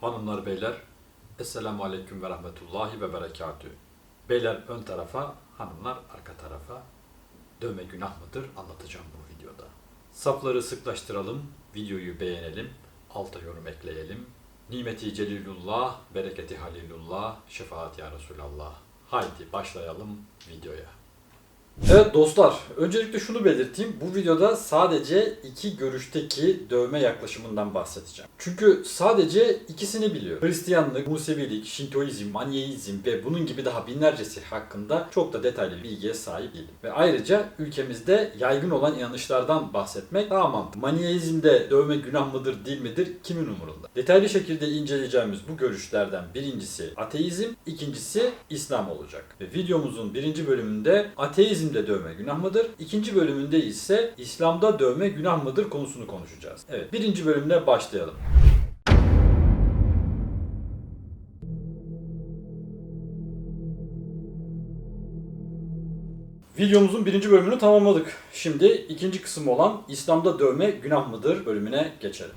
Hanımlar beyler, Esselamu Aleyküm ve Rahmetullahi ve Berekatü. Beyler ön tarafa, hanımlar arka tarafa. Dövme günah mıdır anlatacağım bu videoda. Safları sıklaştıralım, videoyu beğenelim, alta yorum ekleyelim. Nimeti Celilullah, bereketi Halilullah, şefaat ya Resulallah. Haydi başlayalım videoya. Evet dostlar, öncelikle şunu belirteyim. Bu videoda sadece iki görüşteki dövme yaklaşımından bahsedeceğim. Çünkü sadece ikisini biliyor. Hristiyanlık, Musevilik, Şintoizm, Manyeizm ve bunun gibi daha binlercesi hakkında çok da detaylı bilgiye sahip değilim. Ve ayrıca ülkemizde yaygın olan inanışlardan bahsetmek daha mantıklı. Manyeizmde dövme günah mıdır değil midir kimin umurunda? Detaylı şekilde inceleyeceğimiz bu görüşlerden birincisi ateizm, ikincisi İslam olacak. Ve videomuzun birinci bölümünde ateizmde dövme günah mıdır? İkinci bölümünde ise İslam'da dövme günah mıdır konusunu konuşacağız. Evet birinci bölümle başlayalım. Videomuzun birinci bölümünü tamamladık. Şimdi ikinci kısım olan İslam'da dövme günah mıdır bölümüne geçelim.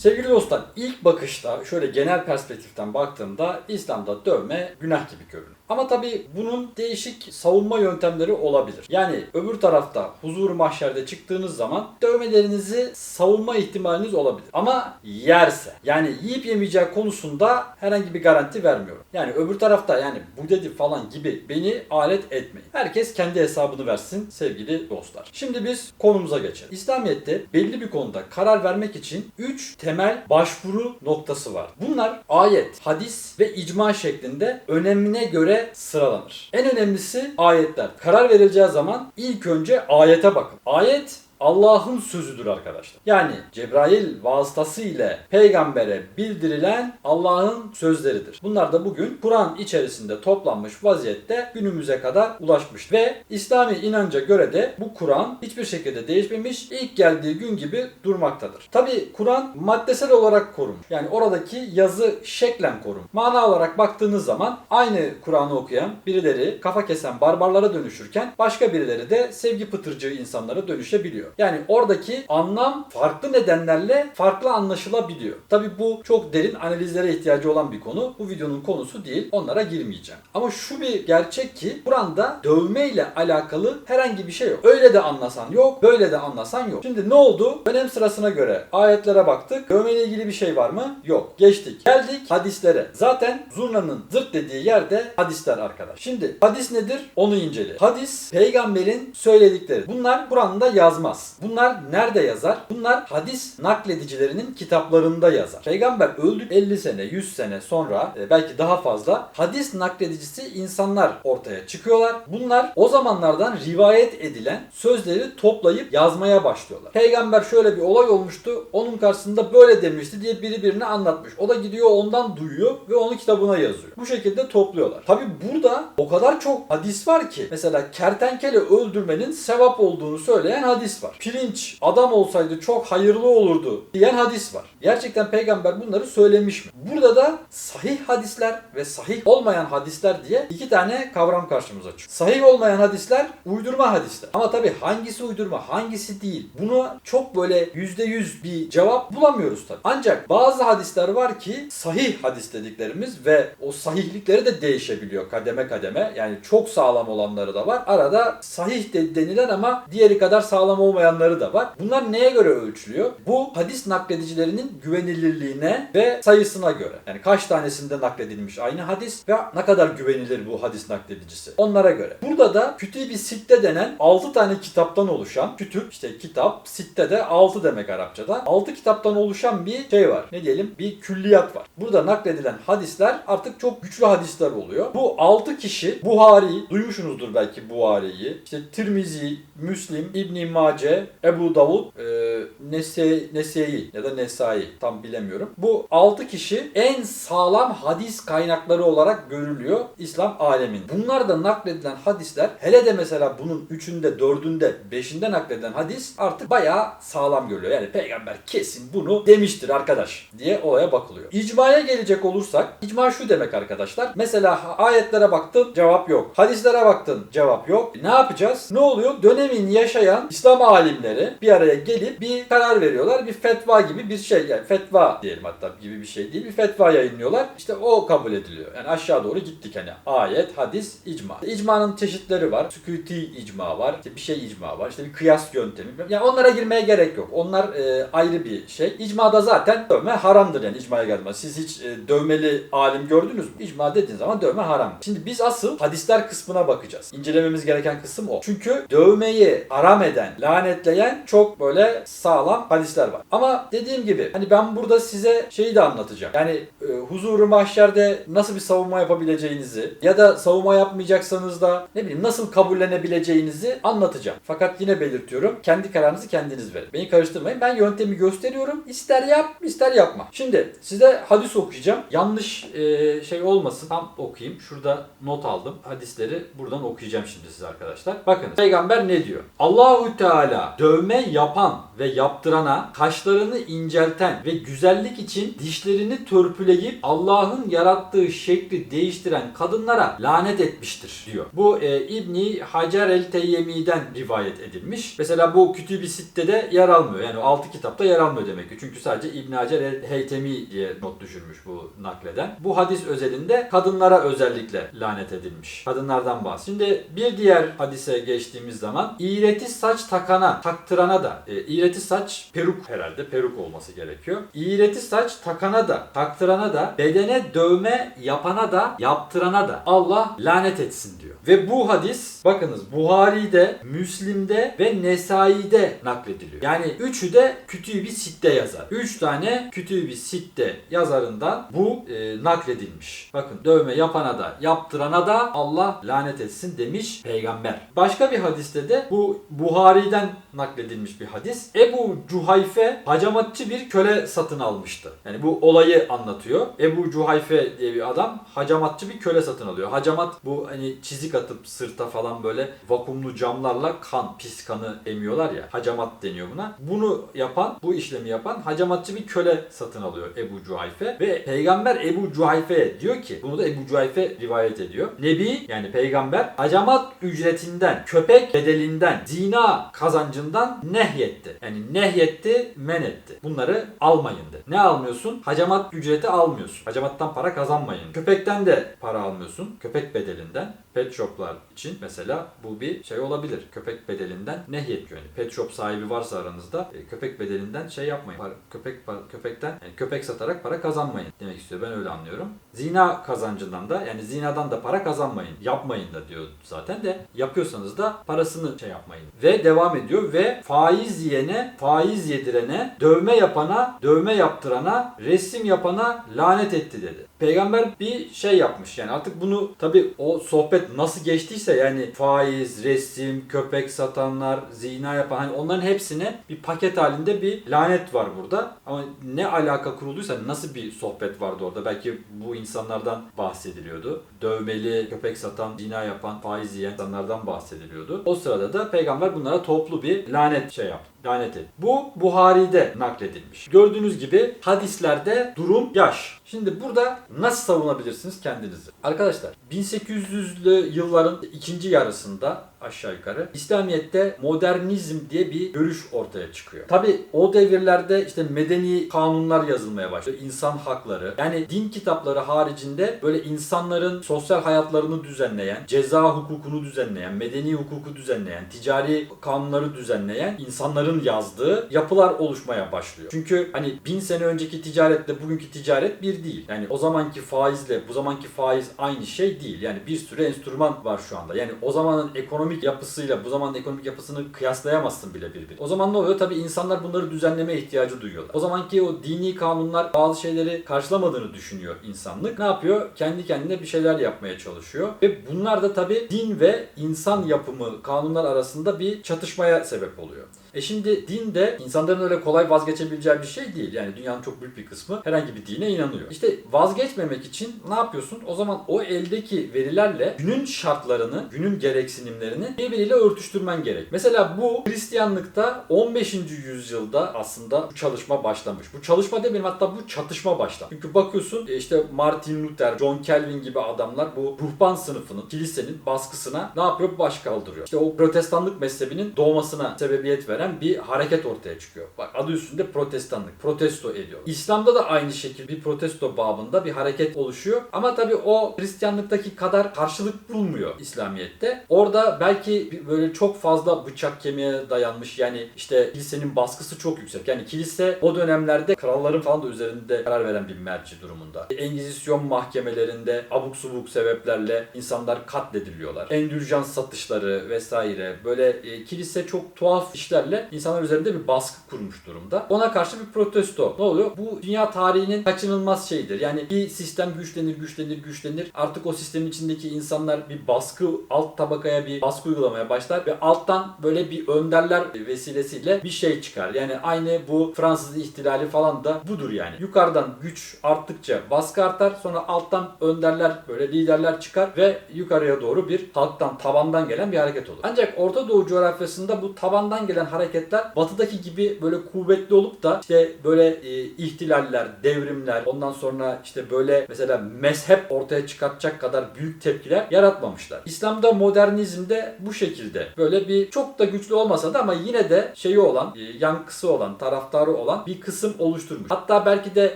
Sevgili dostlar, ilk bakışta şöyle genel perspektiften baktığımda İslam'da dövme günah gibi görünür. Ama tabii bunun değişik savunma yöntemleri olabilir. Yani öbür tarafta huzur mahşerde çıktığınız zaman dövmelerinizi savunma ihtimaliniz olabilir. Ama yerse yani yiyip yemeyeceği konusunda herhangi bir garanti vermiyorum. Yani öbür tarafta yani bu dedi falan gibi beni alet etmeyin. Herkes kendi hesabını versin sevgili dostlar. Şimdi biz konumuza geçelim. İslamiyet'te belli bir konuda karar vermek için 3 temel başvuru noktası var. Bunlar ayet, hadis ve icma şeklinde önemine göre sıralanır. En önemlisi ayetler. Karar verileceği zaman ilk önce ayete bakın. Ayet Allah'ın sözüdür arkadaşlar. Yani Cebrail vasıtası ile peygambere bildirilen Allah'ın sözleridir. Bunlar da bugün Kur'an içerisinde toplanmış vaziyette günümüze kadar ulaşmış. Ve İslami inanca göre de bu Kur'an hiçbir şekilde değişmemiş, ilk geldiği gün gibi durmaktadır. Tabi Kur'an maddesel olarak korunmuş. Yani oradaki yazı şeklen korunmuş. Mana olarak baktığınız zaman aynı Kur'an'ı okuyan birileri kafa kesen barbarlara dönüşürken başka birileri de sevgi pıtırcığı insanlara dönüşebiliyor. Yani oradaki anlam farklı nedenlerle farklı anlaşılabiliyor. Tabi bu çok derin analizlere ihtiyacı olan bir konu. Bu videonun konusu değil. Onlara girmeyeceğim. Ama şu bir gerçek ki Kur'an'da dövme ile alakalı herhangi bir şey yok. Öyle de anlasan yok, böyle de anlasan yok. Şimdi ne oldu? Önem sırasına göre ayetlere baktık. Dövme ile ilgili bir şey var mı? Yok. Geçtik. Geldik hadislere. Zaten zurnanın zırt dediği yerde hadisler arkadaş. Şimdi hadis nedir? Onu incele. Hadis peygamberin söyledikleri. Bunlar Kur'an'da yazmaz. Bunlar nerede yazar? Bunlar hadis nakledicilerinin kitaplarında yazar. Peygamber öldü 50 sene, 100 sene sonra e, belki daha fazla hadis nakledicisi insanlar ortaya çıkıyorlar. Bunlar o zamanlardan rivayet edilen sözleri toplayıp yazmaya başlıyorlar. Peygamber şöyle bir olay olmuştu. Onun karşısında böyle demişti diye biri birine anlatmış. O da gidiyor ondan duyuyor ve onu kitabına yazıyor. Bu şekilde topluyorlar. Tabi burada o kadar çok hadis var ki mesela kertenkele öldürmenin sevap olduğunu söyleyen hadis var. Pirinç adam olsaydı çok hayırlı olurdu diyen hadis var. Gerçekten peygamber bunları söylemiş mi? Burada da sahih hadisler ve sahih olmayan hadisler diye iki tane kavram karşımıza çıkıyor. Sahih olmayan hadisler uydurma hadisler. Ama tabi hangisi uydurma hangisi değil bunu çok böyle yüzde yüz bir cevap bulamıyoruz tabi. Ancak bazı hadisler var ki sahih hadis dediklerimiz ve o sahihlikleri de değişebiliyor kademe kademe. Yani çok sağlam olanları da var. Arada sahih de denilen ama diğeri kadar sağlam olmayanları da var. Bunlar neye göre ölçülüyor? Bu hadis nakledicilerinin güvenilirliğine ve sayısına göre. Yani kaç tanesinde nakledilmiş aynı hadis ve ne kadar güvenilir bu hadis nakledicisi. Onlara göre. Burada da Kütüb-i Sitte denen 6 tane kitaptan oluşan kütüp işte kitap Sitte de 6 demek Arapçada. 6 kitaptan oluşan bir şey var. Ne diyelim? Bir külliyat var. Burada nakledilen hadisler artık çok güçlü hadisler oluyor. Bu 6 kişi Buhari, duymuşsunuzdur belki Buhari'yi. İşte Tirmizi, Müslim, İbn Mace, Ebu Davud, e, Nese, Nese'yi ya da Nesai tam bilemiyorum. Bu 6 kişi en sağlam hadis kaynakları olarak görülüyor İslam aleminde. Bunlar nakledilen hadisler hele de mesela bunun 3'ünde, 4'ünde, 5'inde nakledilen hadis artık bayağı sağlam görülüyor. Yani peygamber kesin bunu demiştir arkadaş diye olaya bakılıyor. İcmaya gelecek olursak icma şu demek arkadaşlar. Mesela ayetlere baktın cevap yok. Hadislere baktın cevap yok. E, ne yapacağız? Ne oluyor? Dönemin yaşayan İslam alimleri bir araya gelip bir karar veriyorlar. Bir fetva gibi bir şey yani fetva diyelim hatta gibi bir şey değil. Bir fetva yayınlıyorlar. İşte o kabul ediliyor. Yani aşağı doğru gittik hani ayet, hadis, icma. İcmanın çeşitleri var. Sükuti icma var. İşte bir şey icma var. İşte bir kıyas yöntemi. Yani onlara girmeye gerek yok. Onlar e, ayrı bir şey. İcmada zaten dövme haramdır yani icmaya gelmez. Siz hiç e, dövmeli alim gördünüz mü? İcma dediğin zaman dövme haram. Şimdi biz asıl hadisler kısmına bakacağız. İncelememiz gereken kısım o. Çünkü dövmeyi haram eden, lanetleyen çok böyle sağlam hadisler var. Ama dediğim gibi hani ben burada size şeyi de anlatacağım. Yani e, huzuru mahşerde nasıl bir savunma yapabileceğinizi ya da savunma yapmayacaksanız da ne bileyim nasıl kabullenebileceğinizi anlatacağım. Fakat yine belirtiyorum. Kendi kararınızı kendiniz verin. Beni karıştırmayın. Ben yöntemi gösteriyorum. İster yap, ister yapma. Şimdi size hadis okuyacağım. Yanlış e, şey olmasın. Tam okuyayım. Şurada not aldım. Hadisleri buradan okuyacağım şimdi size arkadaşlar. Bakın peygamber ne diyor? Allahu Teala dövme yapan ve yaptırana kaşlarını incelten ve güzellik için dişlerini törpüleyip Allah'ın yarattığı şekli değiştiren kadınlara lanet etmiştir diyor. Bu e, İbni Hacer el-Teyyemi'den rivayet edilmiş. Mesela bu Kütüb-i Sitte'de yer almıyor. Yani o 6 kitapta yer almıyor demek ki. Çünkü sadece İbni Hacer el-Heytemi diye not düşürmüş bu nakleden. Bu hadis özelinde kadınlara özellikle lanet edilmiş. Kadınlardan bahsediyor. Şimdi bir diğer hadise geçtiğimiz zaman iğreti saç takana, taktırana da e, iğreti saç peruk herhalde peruk olması gerekiyor. İğreti saç takana da, taktırana da, bedene dövme yapana da, yaptırana da Allah lanet etsin diyor. Ve bu hadis bakınız Buhari'de, Müslim'de ve Nesai'de naklediliyor. Yani üçü de Kütüb-i Sitte yazar. Üç tane Kütüb-i Sitte yazarından bu e, nakledilmiş. Bakın dövme yapana da, yaptırana da Allah lanet etsin demiş peygamber. Başka bir hadiste de bu Buhari'den nakledilmiş bir hadis. Ebu Cuhayfe hacamatçı bir köle satın almıştı. Yani bu olayı anlatıyor. Ebu Cuhayfe diye bir adam hacamatçı bir köle satın alıyor. Hacamat bu hani çizik atıp sırta falan böyle vakumlu camlarla kan, pis kanı emiyorlar ya. Hacamat deniyor buna. Bunu yapan, bu işlemi yapan hacamatçı bir köle satın alıyor Ebu Cuhayfe. Ve peygamber Ebu Cuhayfe diyor ki, bunu da Ebu Cuhayfe rivayet ediyor. Nebi yani peygamber hacamat ücretinden, köpek bedelinden, zina kazancından nehyetti. Yani nehyetti, men etti. Bunları almayın de. Ne almıyorsun? Hacamat ücreti almıyorsun. Hacamattan para kazanmayın. Köpekten de para almıyorsun. Köpek bedelinden. Pet shoplar için mesela bu bir şey olabilir. Köpek bedelinden nehyediyor. Yani pet shop sahibi varsa aranızda e, köpek bedelinden şey yapmayın. Para- köpek pa- köpekten yani köpek satarak para kazanmayın demek istiyor. Ben öyle anlıyorum. Zina kazancından da yani zinadan da para kazanmayın. Yapmayın da diyor zaten de yapıyorsanız da parasını şey yapmayın. Ve devam ediyor ve faiz yiyene, faiz yedirene, dövme yapana, dövme yaptırana, resim yapana lanet etti dedi. Peygamber bir şey yapmış yani artık bunu tabi o sohbet nasıl geçtiyse yani faiz, resim, köpek satanlar, zina yapan hani onların hepsine bir paket halinde bir lanet var burada. Ama ne alaka kurulduysa nasıl bir sohbet vardı orada belki bu insanlardan bahsediliyordu. Dövmeli, köpek satan, zina yapan, faiz yiyen insanlardan bahsediliyordu. O sırada da peygamber bunlara toplu bir lanet şey yaptı. Lanet et. Bu Buhari'de nakledilmiş. Gördüğünüz gibi hadislerde durum yaş. Şimdi burada nasıl savunabilirsiniz kendinizi? Arkadaşlar 1800'lü yılların ikinci yarısında aşağı yukarı İslamiyet'te modernizm diye bir görüş ortaya çıkıyor. Tabi o devirlerde işte medeni kanunlar yazılmaya başlıyor. İnsan hakları. Yani din kitapları haricinde böyle insanların sosyal hayatlarını düzenleyen, ceza hukukunu düzenleyen, medeni hukuku düzenleyen, ticari kanunları düzenleyen insanların yazdığı yapılar oluşmaya başlıyor. Çünkü hani bin sene önceki ticaretle bugünkü ticaret bir değil. Yani o zamanki faizle bu zamanki faiz aynı şey değil. Yani bir sürü enstrüman var şu anda. Yani o zamanın ekonomik yapısıyla bu zamanın ekonomik yapısını kıyaslayamazsın bile birbirine. O zaman ne oluyor? Tabii insanlar bunları düzenleme ihtiyacı duyuyorlar. O zamanki o dini kanunlar bazı şeyleri karşılamadığını düşünüyor insanlık. Ne yapıyor? Kendi kendine bir şeyler yapmaya çalışıyor. Ve bunlar da tabii din ve insan yapımı kanunlar arasında bir çatışmaya sebep oluyor. E şimdi din de insanların öyle kolay vazgeçebileceği bir şey değil. Yani dünyanın çok büyük bir kısmı herhangi bir dine inanıyor. İşte vazgeçmemek için ne yapıyorsun? O zaman o eldeki verilerle günün şartlarını, günün gereksinimlerini birbiriyle örtüştürmen gerek. Mesela bu Hristiyanlıkta 15. yüzyılda aslında bu çalışma başlamış. Bu çalışma demeyelim hatta bu çatışma başlamış. Çünkü bakıyorsun e, işte Martin Luther, John Calvin gibi adamlar bu ruhban sınıfının, kilisenin baskısına ne yapıyor? Baş kaldırıyor. İşte o protestanlık mezhebinin doğmasına sebebiyet veren veren bir hareket ortaya çıkıyor. Bak adı üstünde protestanlık. Protesto ediyor. İslam'da da aynı şekilde bir protesto babında bir hareket oluşuyor. Ama tabii o Hristiyanlıktaki kadar karşılık bulmuyor İslamiyet'te. Orada belki böyle çok fazla bıçak kemiğe dayanmış yani işte kilisenin baskısı çok yüksek. Yani kilise o dönemlerde kralların falan da üzerinde karar veren bir merci durumunda. Engizisyon mahkemelerinde abuk subuk sebeplerle insanlar katlediliyorlar. Endürjans satışları vesaire böyle e, kilise çok tuhaf işlerle insanlar üzerinde bir baskı kurmuş durumda. Ona karşı bir protesto. Ne oluyor? Bu dünya tarihinin kaçınılmaz şeyidir. Yani bir sistem güçlenir, güçlenir, güçlenir. Artık o sistemin içindeki insanlar bir baskı, alt tabakaya bir baskı uygulamaya başlar ve alttan böyle bir önderler vesilesiyle bir şey çıkar. Yani aynı bu Fransız ihtilali falan da budur yani. Yukarıdan güç arttıkça baskı artar. Sonra alttan önderler böyle liderler çıkar ve yukarıya doğru bir halktan tabandan gelen bir hareket olur. Ancak Orta Doğu coğrafyasında bu tabandan gelen hareketler batıdaki gibi böyle kuvvetli olup da işte böyle e, ihtilaller, devrimler, ondan sonra işte böyle mesela mezhep ortaya çıkartacak kadar büyük tepkiler yaratmamışlar. İslam'da modernizmde bu şekilde böyle bir çok da güçlü olmasa da ama yine de şeyi olan, e, yankısı olan, taraftarı olan bir kısım oluşturmuş. Hatta belki de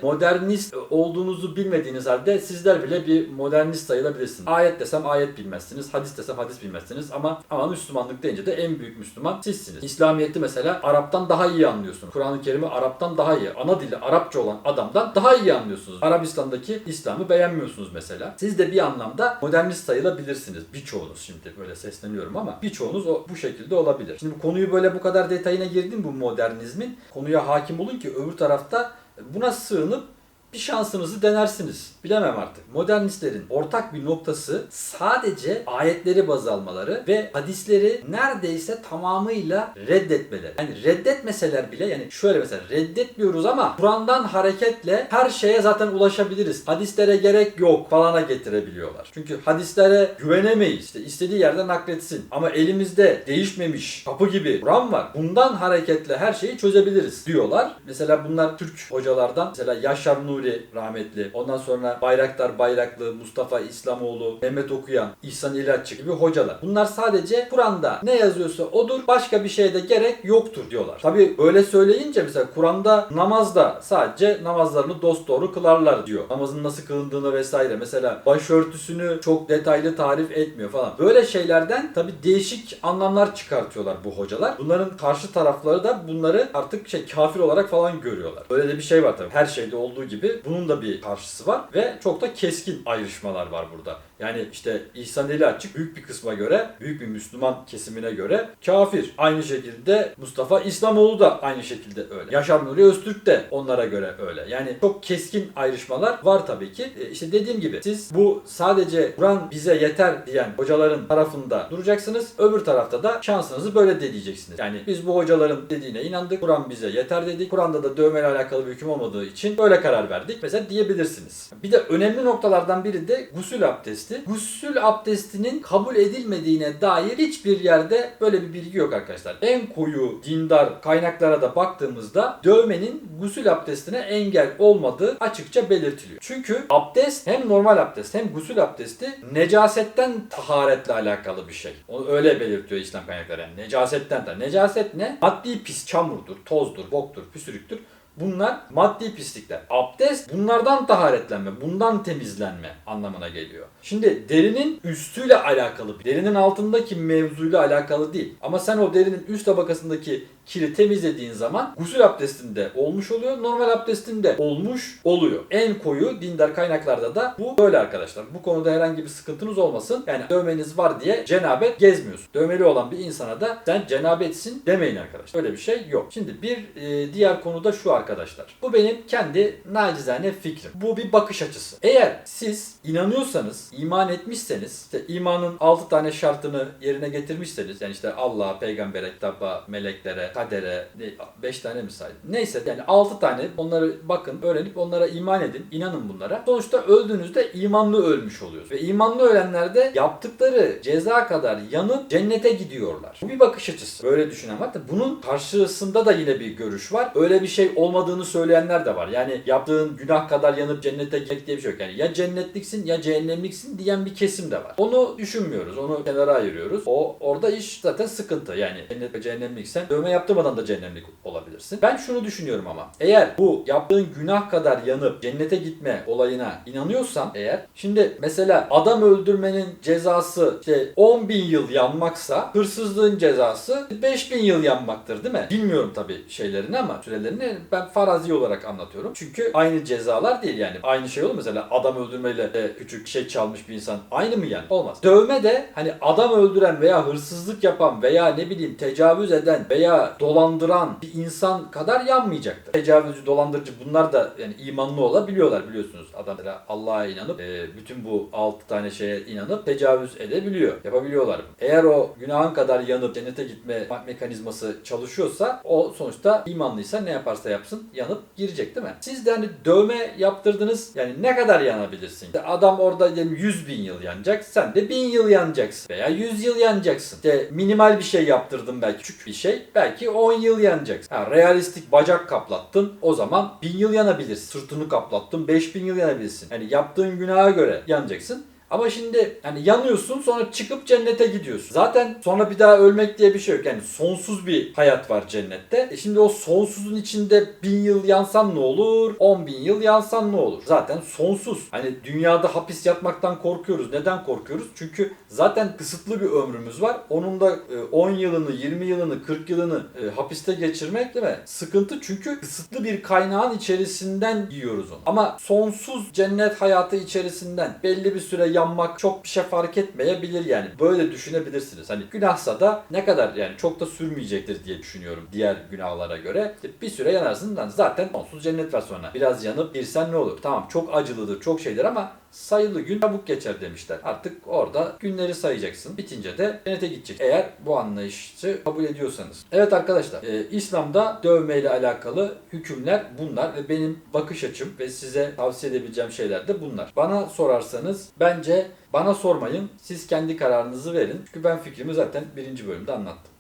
modernist olduğunuzu bilmediğiniz halde sizler bile bir modernist sayılabilirsiniz. Ayet desem ayet bilmezsiniz, hadis desem hadis bilmezsiniz ama ama Müslümanlık deyince de en büyük Müslüman sizsiniz. İslamiyet'i mesela Arap'tan daha iyi anlıyorsunuz. Kur'an-ı Kerim'i Arap'tan daha iyi, ana dili Arapça olan adamdan daha iyi anlıyorsunuz. Arabistan'daki İslam'ı beğenmiyorsunuz mesela. Siz de bir anlamda modernist sayılabilirsiniz. Birçoğunuz şimdi böyle sesleniyorum ama birçoğunuz o, bu şekilde olabilir. Şimdi konuyu böyle bu kadar detayına girdim bu modernizmin. Konuya hakim olun ki öbür tarafta buna sığınıp bir şansınızı denersiniz. Bilemem artık. Modernistlerin ortak bir noktası sadece ayetleri baz almaları ve hadisleri neredeyse tamamıyla reddetmeleri. Yani reddetmeseler bile yani şöyle mesela reddetmiyoruz ama Kur'an'dan hareketle her şeye zaten ulaşabiliriz. Hadislere gerek yok falana getirebiliyorlar. Çünkü hadislere güvenemeyiz. İşte istediği yerden nakletsin. Ama elimizde değişmemiş kapı gibi Kur'an var. Bundan hareketle her şeyi çözebiliriz diyorlar. Mesela bunlar Türk hocalardan mesela Yaşar Nuri rahmetli. Ondan sonra Bayraktar Bayraklı, Mustafa İslamoğlu, Mehmet Okuyan, İhsan İlaççı gibi hocalar. Bunlar sadece Kur'an'da ne yazıyorsa odur. Başka bir şeye de gerek yoktur diyorlar. Tabi böyle söyleyince mesela Kur'an'da namazda sadece namazlarını dosdoğru kılarlar diyor. Namazın nasıl kılındığını vesaire. Mesela başörtüsünü çok detaylı tarif etmiyor falan. Böyle şeylerden tabi değişik anlamlar çıkartıyorlar bu hocalar. Bunların karşı tarafları da bunları artık şey kafir olarak falan görüyorlar. Böyle de bir şey var tabi. Her şeyde olduğu gibi bunun da bir karşısı var ve çok da keskin ayrışmalar var burada. Yani işte İhsan Eli Açık büyük bir kısma göre, büyük bir Müslüman kesimine göre kafir. Aynı şekilde Mustafa İslamoğlu da aynı şekilde öyle. Yaşar Nuri Öztürk de onlara göre öyle. Yani çok keskin ayrışmalar var tabii ki. E, İşte dediğim gibi siz bu sadece Kur'an bize yeter diyen hocaların tarafında duracaksınız. Öbür tarafta da şansınızı böyle deneyeceksiniz. Yani biz bu hocaların dediğine inandık. Kur'an bize yeter dedik. Kur'an'da da dövmeyle alakalı bir hüküm olmadığı için böyle karar verdik. Mesela diyebilirsiniz. Bir de önemli noktalardan biri de gusül abdesti. Gusül abdestinin kabul edilmediğine dair hiçbir yerde böyle bir bilgi yok arkadaşlar. En koyu dindar kaynaklara da baktığımızda dövmenin gusül abdestine engel olmadığı açıkça belirtiliyor. Çünkü abdest hem normal abdest hem gusül abdesti necasetten taharetle alakalı bir şey. Onu öyle belirtiyor İslam kaynakları. Yani necasetten de. Necaset ne? Maddi pis, çamurdur, tozdur, boktur, püsürüktür. Bunlar maddi pislikler. Abdest bunlardan taharetlenme, bundan temizlenme anlamına geliyor. Şimdi derinin üstüyle alakalı, derinin altındaki mevzuyla alakalı değil. Ama sen o derinin üst tabakasındaki kiri temizlediğin zaman gusül abdestinde olmuş oluyor, normal abdestinde olmuş oluyor. En koyu dindar kaynaklarda da bu böyle arkadaşlar. Bu konuda herhangi bir sıkıntınız olmasın. Yani dövmeniz var diye cenabet gezmiyorsun. Dövmeli olan bir insana da sen cenabetsin demeyin arkadaşlar. Öyle bir şey yok. Şimdi bir e, diğer konu da şu arkadaşlar. Bu benim kendi nacizane fikrim. Bu bir bakış açısı. Eğer siz inanıyorsanız, iman etmişseniz, işte imanın 6 tane şartını yerine getirmişseniz, yani işte Allah'a, peygambere, kitaba, meleklere, kadere, 5 tane mi saydım? Neyse yani 6 tane onları bakın, öğrenip onlara iman edin, inanın bunlara. Sonuçta öldüğünüzde imanlı ölmüş oluyoruz. Ve imanlı ölenler de yaptıkları ceza kadar yanıp cennete gidiyorlar. Bu bir bakış açısı. Böyle düşünen var bunun karşısında da yine bir görüş var. Öyle bir şey olmadığını söyleyenler de var. Yani yaptığın günah kadar yanıp cennete gitmek diye bir şey yok. Yani ya cennetliksin ya cehennemliksin diyen bir kesim de var. Onu düşünmüyoruz. Onu kenara ayırıyoruz. O orada iş zaten sıkıntı. Yani cennet ve cehennemliksen dövme yaptırmadan da cehennemlik olabilirsin. Ben şunu düşünüyorum ama eğer bu yaptığın günah kadar yanıp cennete gitme olayına inanıyorsan eğer şimdi mesela adam öldürmenin cezası işte 10 bin yıl yanmaksa hırsızlığın cezası 5 bin yıl yanmaktır değil mi? Bilmiyorum tabii şeylerini ama sürelerini ben farazi olarak anlatıyorum. Çünkü aynı cezalar değil yani. Aynı şey olur mesela adam öldürmeyle de küçük şey çalmış bir insan aynı mı yani? Olmaz. Dövme de hani adam öldüren veya hırsızlık yapan veya ne bileyim tecavüz eden veya dolandıran bir insan kadar yanmayacaktır. Tecavüzcü, dolandırıcı bunlar da yani imanlı olabiliyorlar biliyorsunuz. Adam Allah'a inanıp e, bütün bu 6 tane şeye inanıp tecavüz edebiliyor. Yapabiliyorlar. Eğer o günahın kadar yanıp cennete gitme me- mekanizması çalışıyorsa o sonuçta imanlıysa ne yaparsa yapsın yanıp girecek değil mi? Siz de hani dövme yaptırdınız yani ne kadar yanabilirsin? Adam orada diyelim 100 bin yıl yanacak sen de 1000 yıl yanacaksın veya 100 yıl yanacaksın. İşte minimal bir şey yaptırdın belki küçük bir şey belki 10 yıl yanacaksın. Ha, realistik bacak kaplattın o zaman 1000 yıl yanabilirsin. Sırtını kaplattın 5000 yıl yanabilirsin. Hani yaptığın günaha göre yanacaksın. Ama şimdi hani yanıyorsun sonra çıkıp cennete gidiyorsun. Zaten sonra bir daha ölmek diye bir şey yok. Yani sonsuz bir hayat var cennette. E şimdi o sonsuzun içinde bin yıl yansan ne olur? On bin yıl yansan ne olur? Zaten sonsuz. Hani dünyada hapis yatmaktan korkuyoruz. Neden korkuyoruz? Çünkü zaten kısıtlı bir ömrümüz var. Onun da e, 10 yılını, 20 yılını, 40 yılını e, hapiste geçirmek değil mi? Sıkıntı çünkü kısıtlı bir kaynağın içerisinden yiyoruz onu. Ama sonsuz cennet hayatı içerisinden belli bir süre yanmak çok bir şey fark etmeyebilir yani. Böyle düşünebilirsiniz. Hani günahsa da ne kadar yani çok da sürmeyecektir diye düşünüyorum diğer günahlara göre. Bir süre yanarsın zaten sonsuz cennet var sonra. Biraz yanıp girsen ne olur? Tamam çok acılıdır, çok şeydir ama sayılı gün çabuk geçer demişler. Artık orada günleri sayacaksın. Bitince de cennete gidecek. Eğer bu anlayışı kabul ediyorsanız. Evet arkadaşlar, e, İslam'da dövmeyle alakalı hükümler bunlar ve benim bakış açım ve size tavsiye edebileceğim şeyler de bunlar. Bana sorarsanız bence bana sormayın. Siz kendi kararınızı verin. Çünkü ben fikrimi zaten birinci bölümde anlattım.